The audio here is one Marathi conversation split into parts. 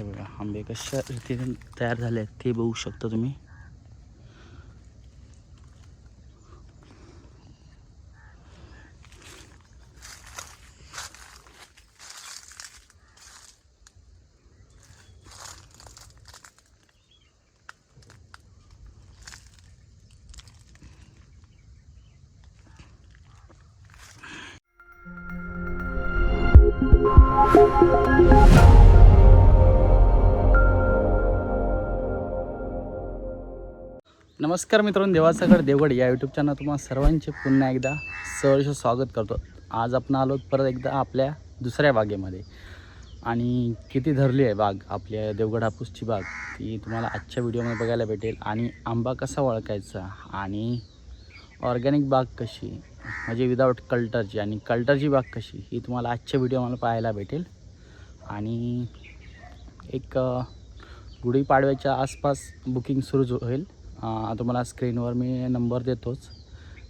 हे बघा आंबे कशा रीतीने तयार झाले आहेत ते बघू शकता तुम्ही. नमस्कार मित्रांनो देवासागड देवगड या यूट्यूब चॅनल तुम्हाला सर्वांचे पुन्हा एकदा सहर्ष स्वागत करतो. आज आपण आलो परत एकदा आपल्या दुसऱ्या बागेमध्ये. आणि किती धरली आहे बाग आपल्या देवगड हापूसची बाग. ती तुम्हाला आजच्या व्हिडिओमध्ये बघायला भेटेल. आणि आंबा कसा ओळखायचा आणि ऑर्गॅनिक बाग कशी म्हणजे विदाऊट कल्टरची आणि कल्टरची बाग कशी ही तुम्हाला आजच्या व्हिडिओमध्ये पाहायला भेटेल. आणि एक गुढीपाडव्याच्या आसपास बुकिंग सुरू होईल. तुम्हाला स्क्रीनवर मी नंबर देतोच.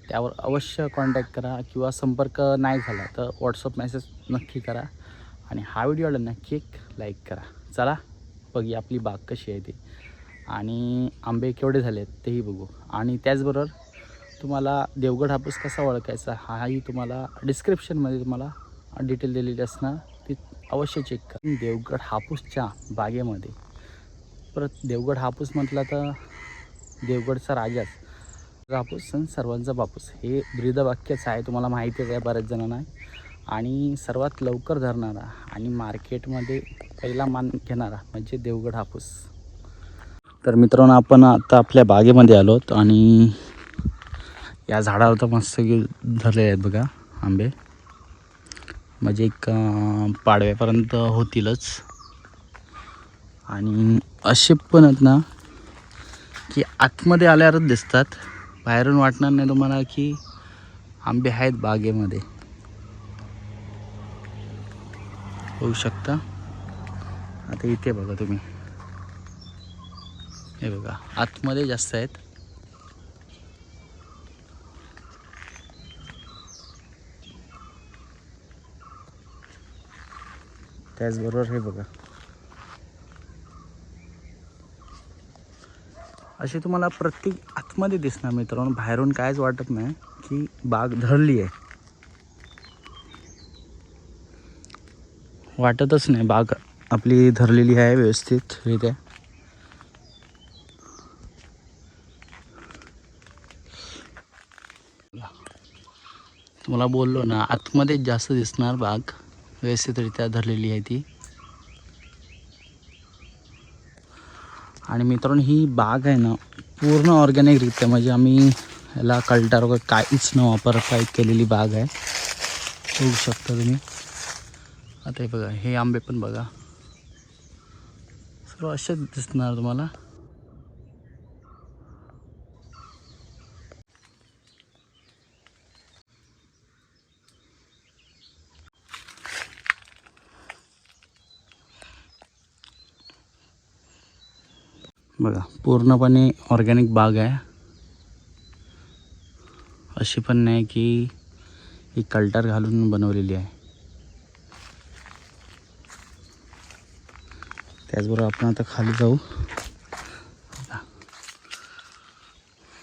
त्यावर अवश्य कॉन्टॅक्ट करा किंवा संपर्क नाही झाला तर व्हॉट्सअप मेसेज नक्की करा आणि हा व्हिडिओला नक्की एक लाईक करा. चला बघी आपली बाग कशी आहे ती. आणि आंबे केवढे झाले आहेत तेही बघू. आणि त्याचबरोबर तुम्हाला देवगड हापूस कसा ओळखायचा हाही तुम्हाला डिस्क्रिप्शनमध्ये तुम्हाला डिटेल दिलेली असणार. ती अवश्य चेक करा. देवगड हापूसच्या बागेमध्ये. परत देवगड हापूस म्हटला तर देवगडचा राजाच. हापूस आणि सर्वांचा बापूस. हे ब्रीदवाक्यच आहे तुम्हाला माहितीच आहे बऱ्याच जणांना. आणि सर्वात लवकर धरणारा आणि मार्केटमध्ये पहिला मान घेणारा म्हणजे देवगड हापूस. तर मित्रांनो आपण आता आपल्या बागेमध्ये आलोत आणि या झाडावर तर मस्त धरले आहेत बघा आंबे. म्हणजे एक पाडव्यापर्यंत होतीलच. आणि असे पण आहेत ना की आतमध्ये आल्यावरच दिसतात. बाहेरून वाटणार नाही तुम्हाला की आंबे आहेत बागेमध्ये. होऊ शकता. आता इथे बघा तुम्ही. हे बघा आतमध्ये जास्त आहेत. त्याचबरोबर हे बघा. असे तुम्हाला प्रत्येक आतमध्ये दिसणार मित्रांनो. बाहेरून कायच वाटत नाही की बाग धरली आहे. वाटतच नाही बाग आपली धरलेली आहे व्यवस्थितरित्या तुम्हाला बोललो ना आतमध्येच जास्त दिसणार बाग. व्यवस्थितरित्या धरलेली आहे ती. आणि मित्रांनो ही बाग आहे ना पूर्ण ऑर्गॅनिकरित्या म्हणजे आम्ही ह्याला कल्टर वगैरे काहीच न वापरता एक केलेली बाग आहे. बघू शकता तुम्ही. आता हे बघा हे आंबे पण बघा. सर्व असेच दिसणार तुम्हाला. बघा, पूर्णपणे ऑर्गॅनिक बाग आहे. अशी पण नाही की ही कल्टर घालून बनवलेली आहे. त्याचबरोबर आपण आता खाली जाऊ.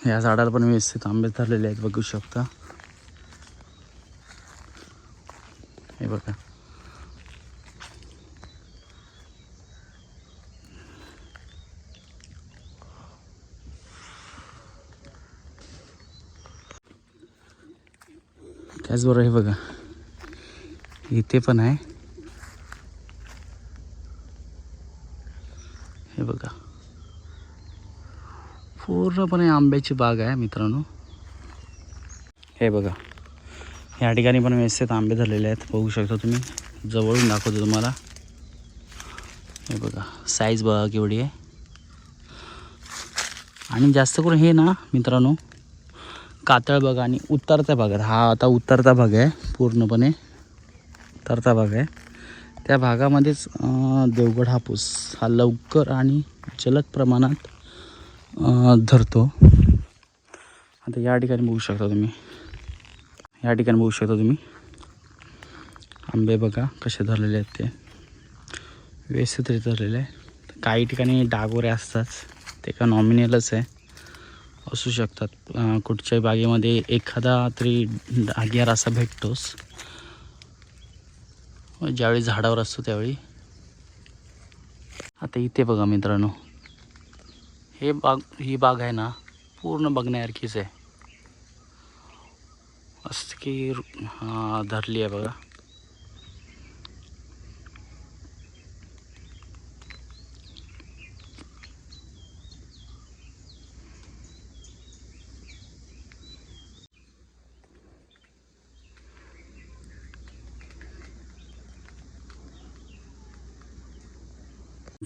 या झाडाला पण व्यवस्थित आंबे आहेत, बघू शकता. त्याचबरोबर हे बघा. इथे पण आहे. हे बघा. पूर्णपणे आंब्याची बाग आहे मित्रांनो. हे बघा. या ठिकाणी पण व्यवस्थित आंबे धरलेले आहेत. बघू शकता तुम्ही. जवळून दाखवतो तुम्हाला. हे बघा. साईज बघा केवढी आहे. आणि जास्त करून हे ना मित्रांनो कातळ भाग आणि उतरत्या भागात हा आता उतरता भाग आहे पूर्णपणे. उतरता भाग आहे. त्या भागामध्येच देवगड हापूस हा लवकर आणि जलद प्रमाणात धरतो. आता या ठिकाणी बघू शकता तुम्ही. या ठिकाणी बघू शकता तुम्ही. आंबे बघा कसे धरलेले आहेत ते. व्यवस्थित धरलेले आहे. काही ठिकाणी डागोरे असतात. ते का नॉमिनलच आहे. असू शकतात. कुठच्याही बागेमध्ये एखादा तरी डागियार असा भेटतोच. ज्यावेळी झाडावर असतो त्यावेळी. आता इथे बघा मित्रांनो. हे बाग ही बाग आहे ना पूर्ण बघण्यासारखीच आहे. असं की धरली आहे बघा.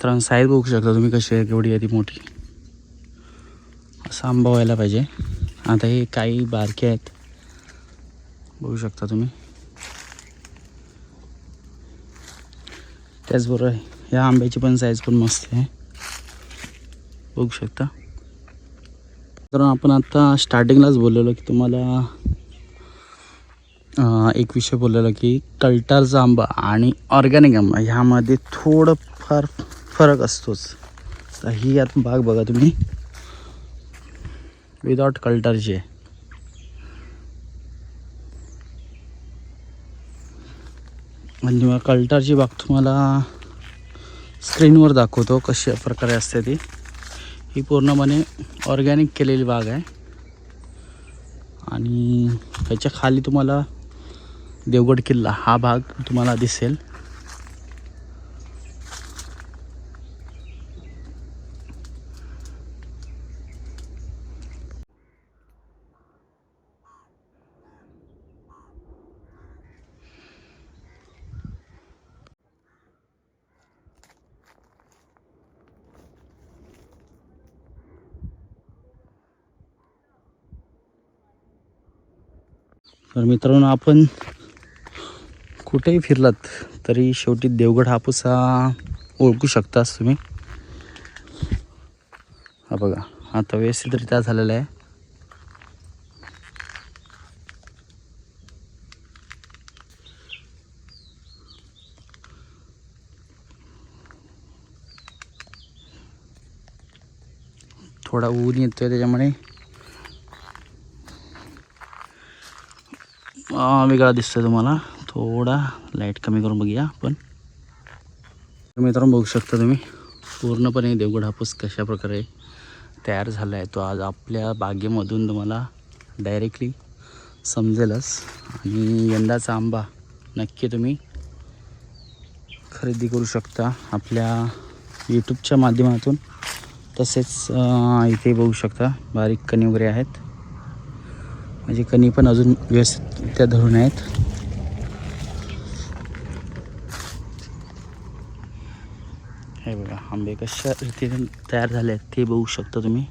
तर साईज बघू शकता तुम्ही कशी आहे केवढी आहे ती मोठी. असं आंबा व्हायला पाहिजे. आता हे काही बारके आहेत. बघू शकता तुम्ही. त्याचबरोबर या आंब्याची पण साईज पण मस्त आहे. बघू शकता. तर आपण आता स्टार्टिंगलाच बोललेलो की तुम्हाला एक विषय बोललेलो की कल्टारचा आंबा आणि ऑर्गॅनिक आंबा ह्यामध्ये थोडंफार फरक असतोच. तर ही आता बाग बघा तुम्ही. विदाउट कल्टरची आहे म्हणजे मग कल्टरची बाग तुम्हाला स्क्रीनवर दाखवतो कशा प्रकारे असते ती. ही पूर्णपणे ऑर्गॅनिक केलेली बाग आहे. आणि त्याच्याखाली तुम्हाला देवगड किल्ला हा भाग तुम्हाला दिसेल. तर मित्रांनो आपण कुठेही फिरलात तरी शेवटी देवगड हापूस हा ओळखू शकताच तुम्ही. हा बघा आता व्यवस्थितरित्या झालेला आहे. थोडा ऊन येतोय त्याच्यामुळे. वेगळा दिसतोय तुम्हाला. थोडा लाइट कमी करून बघूया आपण. मित्रांनो बघू शकता तुम्ही पूर्णपणे देवगड हापूस कशा प्रकारे तयार झाला आहे तो आज आपल्या बागेमधून तुम्हाला डायरेक्टली समजेलच. आणि यंदाचा आंबा नक्की तुम्ही खरेदी करू शकता आपल्या यूट्यूबच्या माध्यमातून. तसेच इथे बघू शकता बारीक कणी वगैरे आहेत. म्हणजे कणी पण अजून व्यवस्थित त्या धरून आहेत. हे बघा आंबे कशा रीतीने तयार झाले आहेत ते बघू शकता तुम्ही.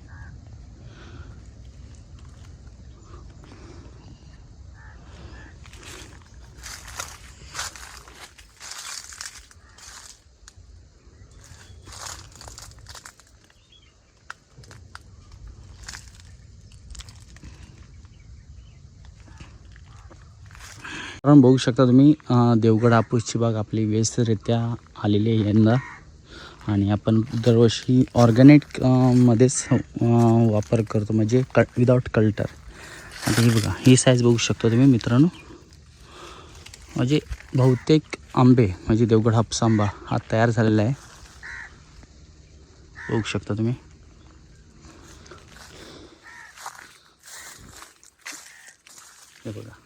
कारण बघू शकता तुम्ही देवगड हापूसची बाग आपली व्यवस्थितरित्या आलेली आहे यंदा. आणि आपण दरवर्षी ऑर्गॅनिक मध्येच वापर करतो म्हणजे क विदाऊट कल्टर. आता ही बघा ही साईज बघू शकता तुम्ही मित्रांनो. म्हणजे बहुतेक आंबे म्हणजे देवगड हापूस आंबा हा तयार झालेला आहे. बघू शकता तुम्ही हे बघा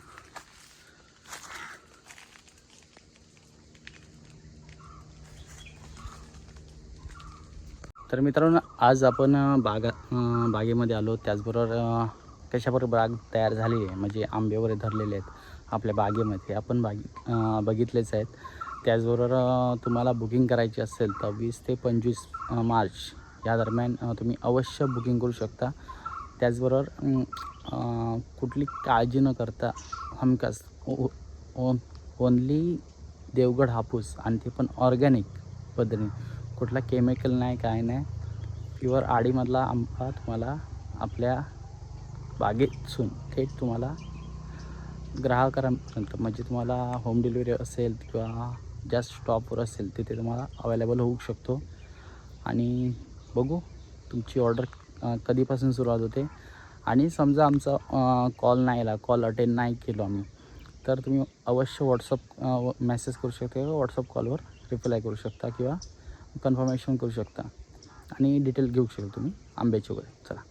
तर मित्रांनो आज आपण बागा बागेमध्ये आलो. त्याचबरोबर कशाबरोबर बाग तयार झाली आहे? म्हणजे आंबे वगैरे धरलेले आहेत आपल्या बागेमध्ये. आपण बागी बघितलेच आहेत. त्याचबरोबर तुम्हाला बुकिंग करायची असेल तर वीस ते पंचवीस मार्च या दरम्यान तुम्ही अवश्य बुकिंग करू शकता. त्याचबरोबर कुठली काळजी न करता हमखास ओनली देवगड हापूस आणि ते पण ऑर्गॅनिक पद्धतीने. कुठला केमिकल नाही काय नाही. प्युअर आडीमधला आंबा तुम्हाला आपल्या बागेतसून थेट तुम्हाला ग्राहकांपर्यंत म्हणजे तुम्हाला होम डिलिव्हरी असेल किंवा ज्या स्टॉपवर असेल तिथे तुम्हाला अवेलेबल होऊ शकतो. आणि बघू तुमची ऑर्डर कधीपासून सुरुवात होते. आणि समजा आमचा कॉल नाही आला कॉल अटेंड नाही केलो आम्ही तर तुम्ही अवश्य व्हॉट्सअप मेसेज करू शकता किंवा व्हॉट्सअप कॉलवर रिप्लाय करू शकता किंवा कन्फर्मेशन करू शकता. आणि डिटेल घेऊ शकता तुम्ही आंब्याचे वगैरे. चला.